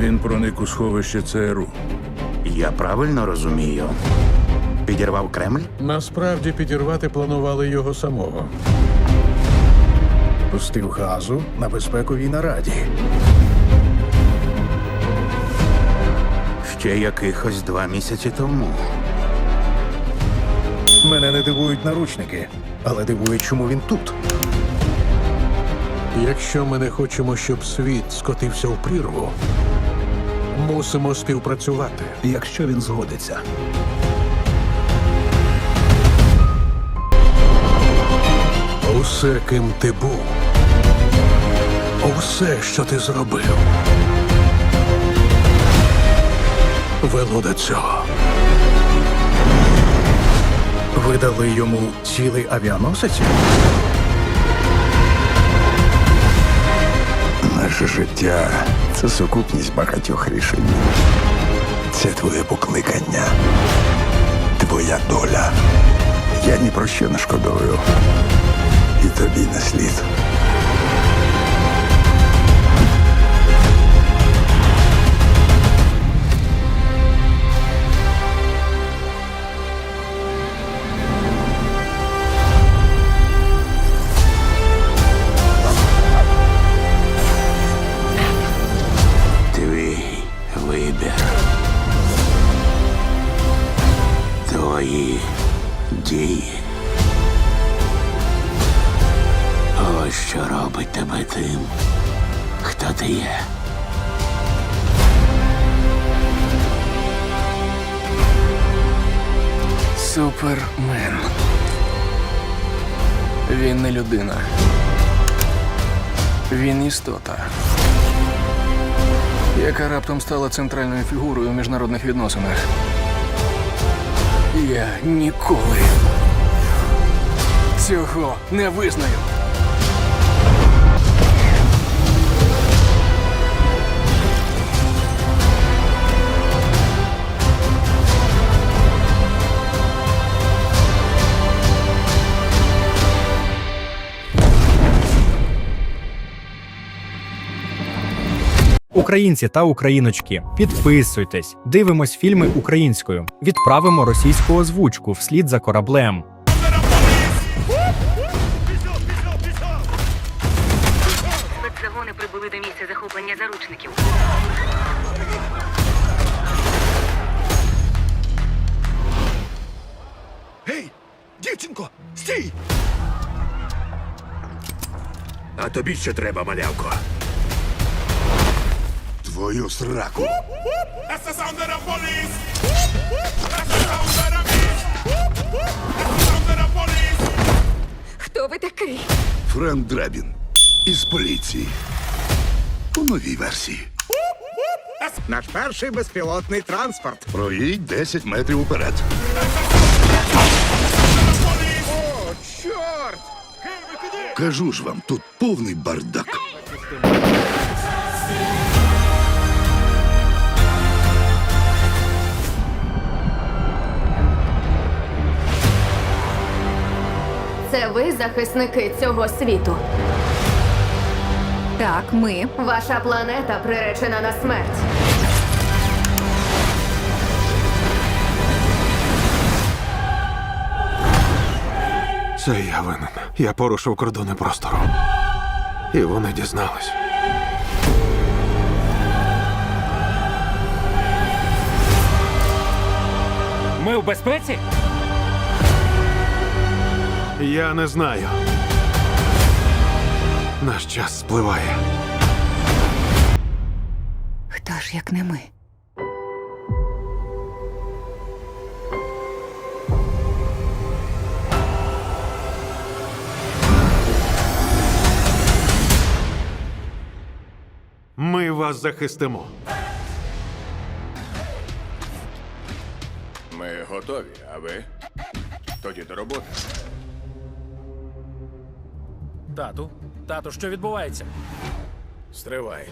проник у сховище ЦРУ. Я правильно розумію. Підірвав Кремль? Насправді підірвати планували його самого. Пустив газу на безпековій нараді. Ще якихось два місяці тому. Мене не дивують наручники, але дивує, чому він тут. Якщо ми не хочемо, щоб світ скотився в прірву, мусимо співпрацювати. Якщо він згодиться. Усе, ким ти був, усе, що ти зробив, вело до цього. Ви дали йому цілий авіаносець? Наше життя це сукупність багатьох рішень. Це твоє покликання, твоя доля. Я ні про що не шкодую. І тобі не слід. Супермен. Він не людина. Він істота, яка раптом стала центральною фігурою у міжнародних відносинах. Я ніколи цього не визнаю. Українці та україночки, підписуйтесь, дивимось фільми українською, відправимо російську озвучку вслід за кораблем. Спецзагони прибули до місця захоплення заручників. Гей, дівчинко, стій! А тобі що треба, малявко? Твою сраку. That's the sound of the police! That's the sound of the beast! That's the sound of the police! Хто ви такий? Френк Дребін із поліції. У новій версії. Наш перший безпілотний транспорт. Проїдь 10 метрів уперед. О, чорт! Кажу ж вам, тут повний бардак. Захисники цього світу. Так, ми. Ваша планета приречена на смерть. Це я винен. Я порушив кордони простору. І вони дізнались. Ми в безпеці? Я не знаю. Наш час спливає. Хто ж як не ми? Ми вас захистимо. Ми готові, а ви? Тоді до роботи. Тату, тату, що відбувається? Стривай.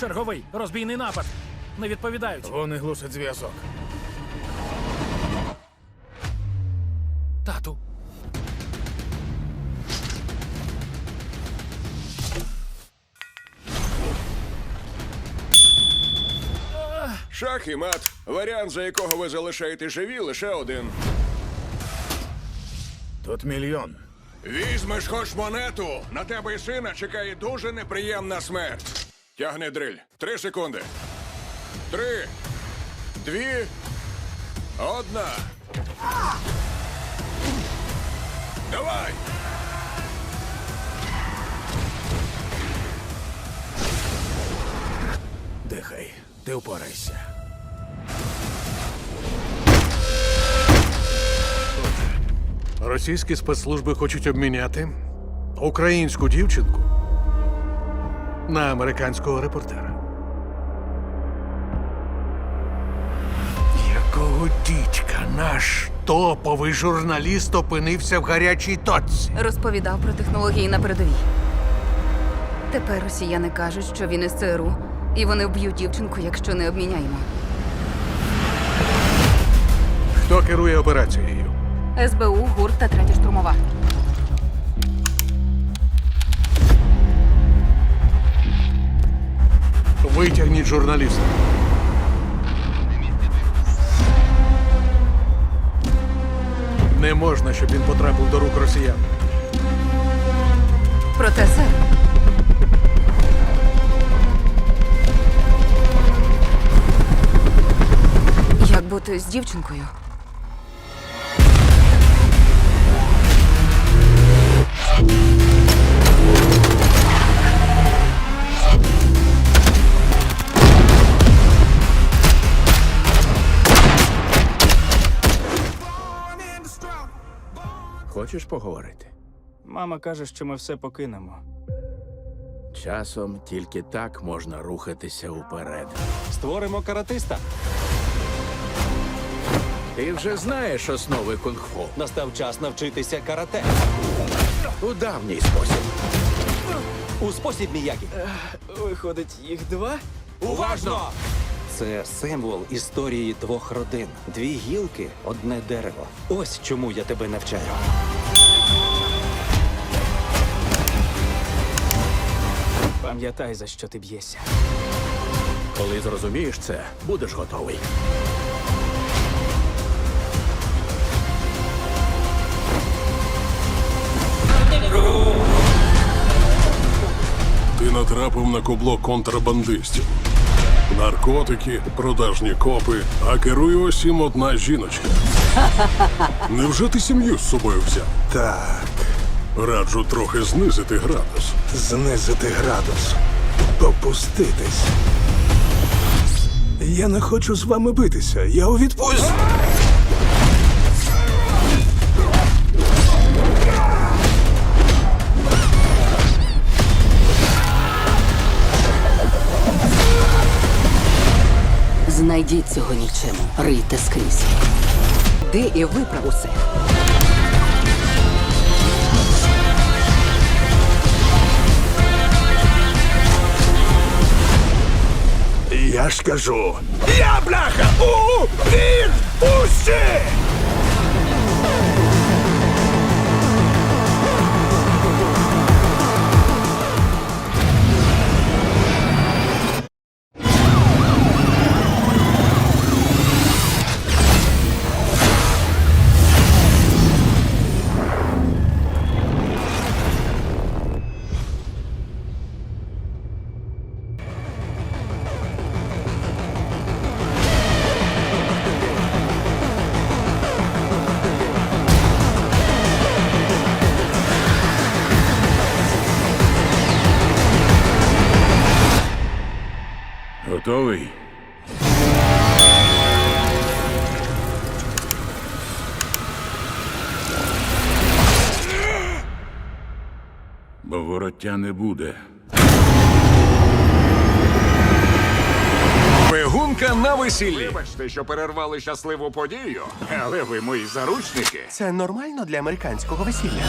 Черговий розбійний напад. Не відповідають. Вони глушать зв'язок. Шах і мат. Варіант, за якого ви залишаєте живі, лише один. Тут мільйон. Візьмеш хоч монету. На тебе і сина чекає дуже неприємна смерть. Тягни дриль. Три секунди. Три. Дві. Одна. Давай. Дихай, ти впорайся. Російські спецслужби хочуть обміняти українську дівчинку на американського репортера. Якого дідька наш топовий журналіст опинився в гарячій точці? Розповідав про технології на передовій. Тепер росіяни кажуть, що він із ЦРУ, і вони вб'ють дівчинку, якщо не обміняємо. Хто керує операцією? СБУ, ГУР та третя штурмова. Витягніть журналіста. Не можна, щоб він потрапив до рук росіян. Проте, сер, бути з дівчинкою? Хочеш поговорити? Мама каже, що ми все покинемо. Часом тільки так можна рухатися уперед. Створимо каратиста. Ти вже знаєш основи кунг-фу Настав час навчитися карате. у давній спосіб. У спосіб Міякі. Виходить, їх два? Уважно! Це символ історії двох родин. Дві гілки, одне дерево. Ось чому я тебе навчаю. Пам'ятай, за що ти б'єшся. Коли зрозумієш це, будеш готовий. Натрапив на кубло контрабандистів. Наркотики, продажні копи, а керує усім одна жіночка. Невже ти сім'ю з собою взяв? Так, Раджу трохи знизити градус. знизити градус. Попуститись. Я не хочу з вами битися. Я у відпустці. Знайдіть цього нічим. Рийте скрізь. Де і виправ усе. Я ж кажу. Я бляха! У відпустці! Готовий? Бо вороття не буде. Бегунка на весіллі. Вибачте, що перервали щасливу подію, але ви мої заручники. Це нормально для американського весілля.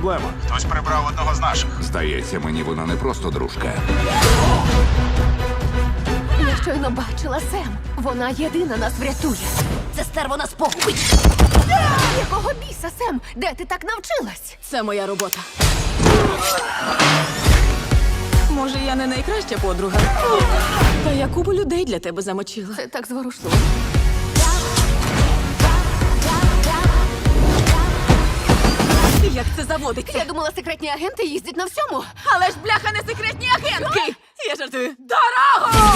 Проблема. Хтось прибрав одного з наших. Здається, мені вона не просто дружка. Я щойно бачила Сем. Вона єдина нас врятує. Це стерво нас погубить. Якого біса, Сем? Де ти так навчилась? Це моя робота. Може, я не найкраща подруга. Та я купу людей для тебе замочила. Це так зворушливо. Як це заводиться? Я думала, секретні агенти їздять на всьому. Але ж бляха не секретні агентки! Я жартую. Дорого!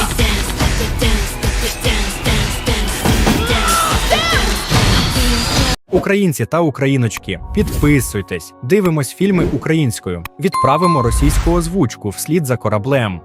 Українці та україночки, підписуйтесь, дивимось фільми українською, відправимо російську озвучку вслід за кораблем.